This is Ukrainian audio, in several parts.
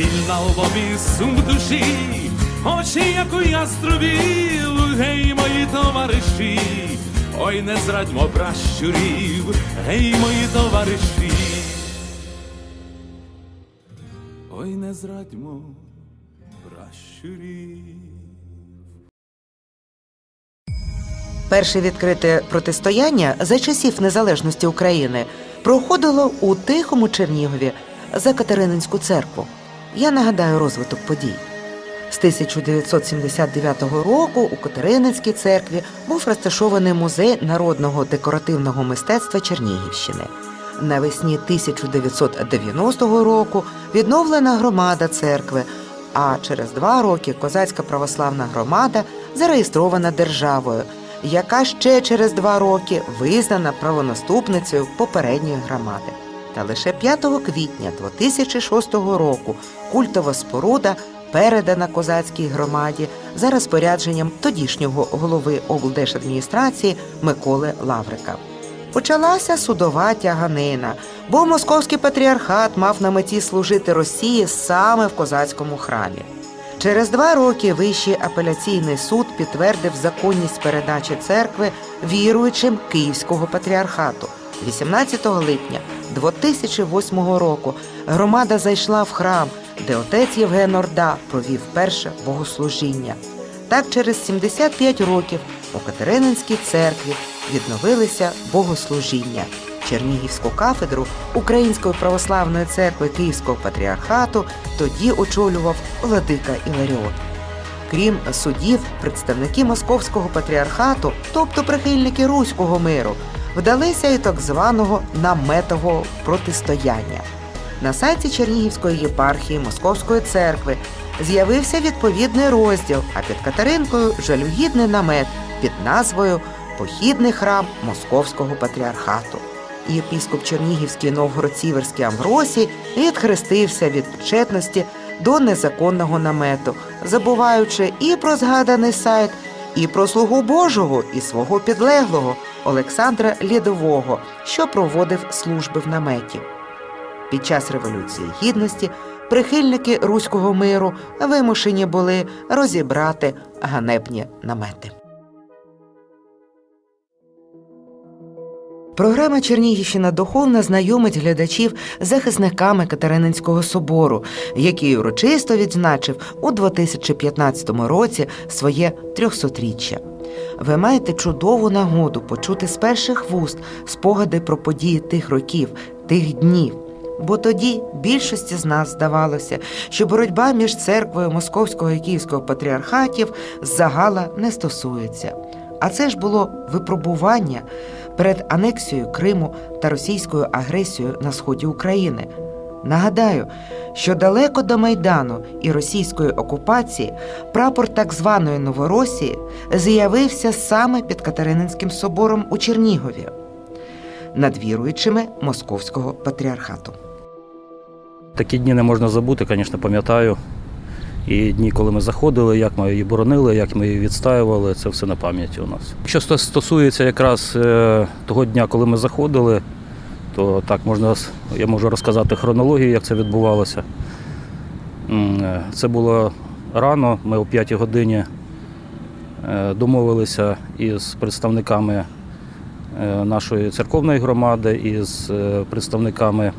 Сіль на лбові, сум душі, очі, як у яструбів, гей, мої товариші, ой, не зрадьмо пращурів, гей, мої товариші. Ой, не зрадьмо пращурів. Перше відкрите протистояння за часів незалежності України проходило у Тихому Чернігові за Катерининську церкву. Я нагадаю розвиток подій. З 1979 року у Катерининській церкві був розташований музей народного декоративного мистецтва Чернігівщини. Навесні 1990 року відновлена громада церкви, а через два роки козацька православна громада зареєстрована державою, яка ще через два роки визнана правонаступницею попередньої громади. Та лише 5 квітня 2006 року культова споруда передана козацькій громаді за розпорядженням тодішнього голови облдержадміністрації Миколи Лаврика. Почалася судова тяганина, бо московський патріархат мав на меті служити Росії саме в козацькому храмі. Через два роки Вищий апеляційний суд підтвердив законність передачі церкви віруючим Київського патріархату. 18 липня 2008 року громада зайшла в храм, де отець Євген Орда провів перше богослужіння. Так, через 75 років у Катерининській церкві відновилися богослужіння. Чернігівську кафедру Української православної церкви Київського патріархату тоді очолював владика Іларіон. Крім судів, представники московського патріархату, тобто прихильники руського миру, вдалися і так званого наметового протистояння. На сайті Чернігівської єпархії Московської церкви з'явився відповідний розділ, а під Катеринкою жалюгідний намет під назвою Похідний храм Московського патріархату. Єпіскоп Чернігівський Новгород-Сіверський Амвросій відхрестився від причетності до незаконного намету, забуваючи і про згаданий сайт, і про слугу Божого, і свого підлеглого Олександра Лідового, що проводив служби в наметі. Під час Революції Гідності прихильники руського миру вимушені були розібрати ганебні намети. Програма Чернігівщина Духовна знайомить глядачів з захисниками Катерининського собору, який урочисто відзначив у 2015 році своє 300-річчя. Ви маєте чудову нагоду почути з перших вуст спогади про події тих років, тих днів. Бо тоді більшості з нас здавалося, що боротьба між церквою Московського і Київського патріархатів загала не стосується. А це ж було випробування перед анексією Криму та російською агресією на сході України. Нагадаю, що далеко до Майдану і російської окупації прапор так званої Новоросії з'явився саме під Катерининським собором у Чернігові над віруючими Московського патріархату. Такі дні не можна забути, звісно, пам'ятаю. І дні, коли ми заходили, як ми її боронили, як ми її відстаювали, це все на пам'яті у нас. Що стосується якраз е, того дня, коли ми заходили, то так можна я можу розказати хронологію, як це відбувалося. Е, Це було рано, ми о 5 годині е, домовилися із представниками нашої церковної громади, із представниками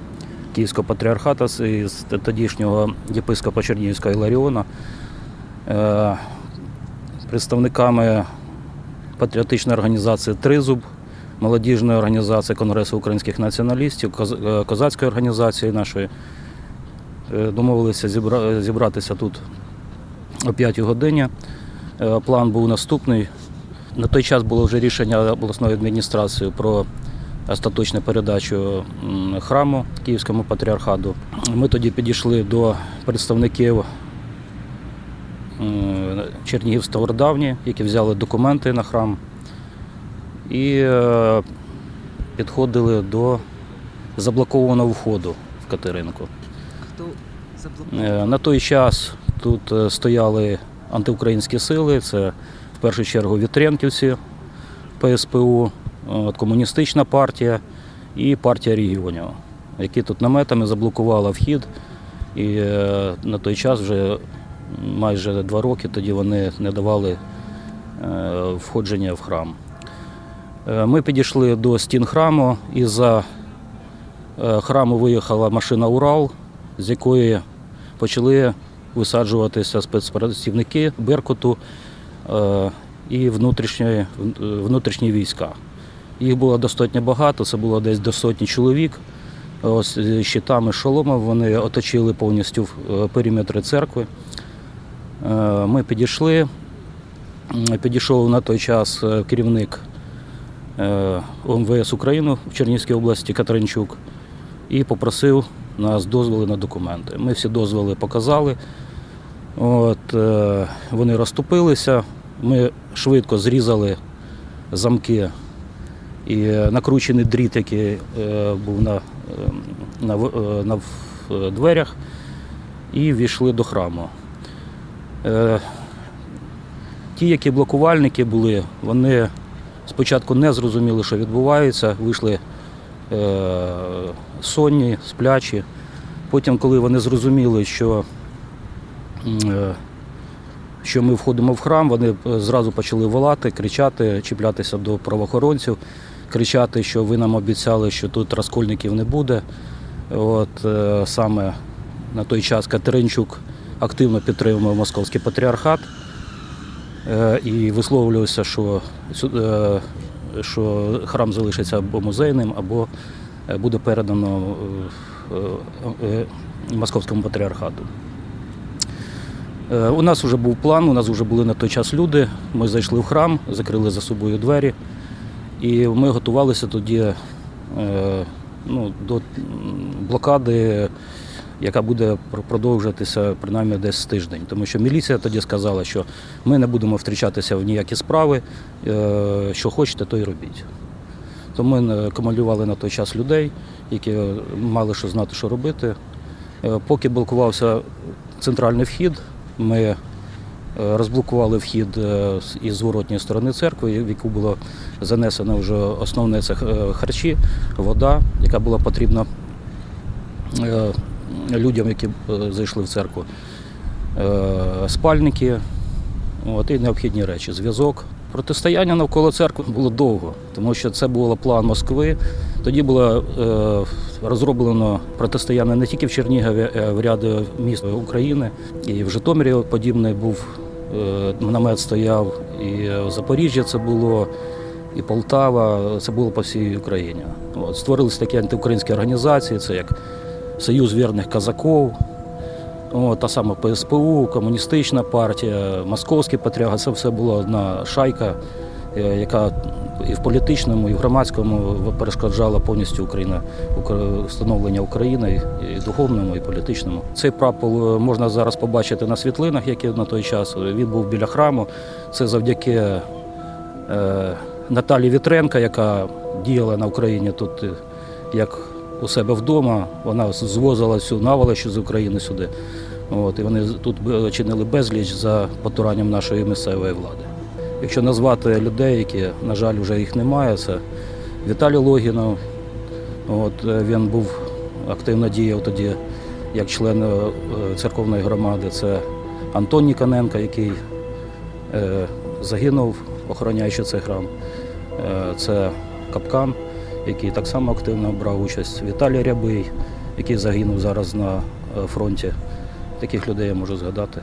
Київського патріархату з тодішнього єпископа Чернігівського Іларіона, е, представниками патріотичної організації Тризуб, молодіжної організації Конгресу українських націоналістів, е, козацької організації нашої. Е, Домовилися зібратися тут о 5 годині. План був наступний. На той час було вже рішення обласної адміністрації про остаточну передачу храму Київському патріархату. Ми тоді підійшли до представників м, Чернігівства Ордавні, які взяли документи на храм, і е, підходили до заблокованого входу в Катеринку. Хто Е, На той час тут е, стояли антиукраїнські сили, це в першу чергу Вітренківці, ПСПУ, комуністична партія і партія регіонів, які тут наметами заблокували вхід І е, на той час вже майже два роки тоді вони не давали е, входження в храм. Е, Ми підійшли до стін храму, і за храму виїхала машина Урал, з якої почали висаджуватися спецпрацівники Беркуту і внутрішні, внутрішні війська. Їх було достатньо багато, це було десь до сотні чоловік. Ось з щитами шоломів вони оточили повністю е, периметри церкви. Е, Ми підійшли. Підійшов на той час е, керівник е, ОМВС України в Чернігівській області Катеринчук і попросив нас дозволи на документи. Ми всі дозволи показали. От, е, вони розступилися. Ми швидко зрізали замки і е, накручений дріт, який е, був на, е, на, е, на е, дверях, і війшли до храму. Е, Ті, які блокувальники були, вони спочатку не зрозуміли, що відбувається, вийшли сонні, сплячі. Потім, коли вони зрозуміли, що, що ми входимо в храм, вони зразу почали волати, кричати, чіплятися до правоохоронців, кричати, що ви нам обіцяли, що тут розкольників не буде. От е, саме на той час Катеринчук активно підтримував московський патріархат е, і висловлювався, що, е, що храм залишиться або музейним, або буде передано московському патріархату. У нас вже був план, у нас вже були на той час люди. Ми зайшли в храм, закрили за собою двері, і ми готувалися тоді е, ну, до блокади, яка буде продовжуватися принаймні десь тиждень. Тому що міліція тоді сказала, що ми не будемо втручатися в ніякі справи, е, що хочете, то й робіть. То ми е, командували на той час людей, які мали що знати, що робити. Поки блокувався центральний вхід, ми розблокували вхід е, із зворотньої сторони церкви, в яку було занесено вже основне це е, харчі, вода, яка була потрібна е, людям, які е, зайшли в церкву, Е, спальники от, і необхідні речі, зв'язок. Протистояння навколо церкви було довго, тому що це був план Москви. Тоді було е, розроблено протистояння не тільки в Чернігові, а в ряді міст України. І в Житомирі подібний був е, намет стояв, і в Запоріжжі це було, і Полтава. Це було по всій Україні. От, Створилися такі антиукраїнські організації, це як Союз вірних казаків, от, та сама ПСПУ, комуністична партія, московський патріархат, це все була одна шайка, е, яка і в політичному, і в громадському перешкоджала повністю Україна, встановлення України і духовному, і політичному. Цей прапор е, можна зараз побачити на світлинах, які на той час. Він був біля храму. Це завдяки е, Наталі Вітренка, яка діяла на Україні тут е, як у себе вдома. Вона звозила всю наволочу з України сюди. От, і вони тут чинили безліч за потуранням нашої місцевої влади. Якщо назвати людей, які, на жаль, вже їх немає, це Віталій Логінов. От, е, він був активно діяв тоді як член е, церковної громади. Це Антон Ніконенко, який е, загинув, охороняючи цей храм. Е, Це Капкан, який так само активно брав участь. Віталій Рябий, який загинув зараз на фронті. Таких людей я можу згадати.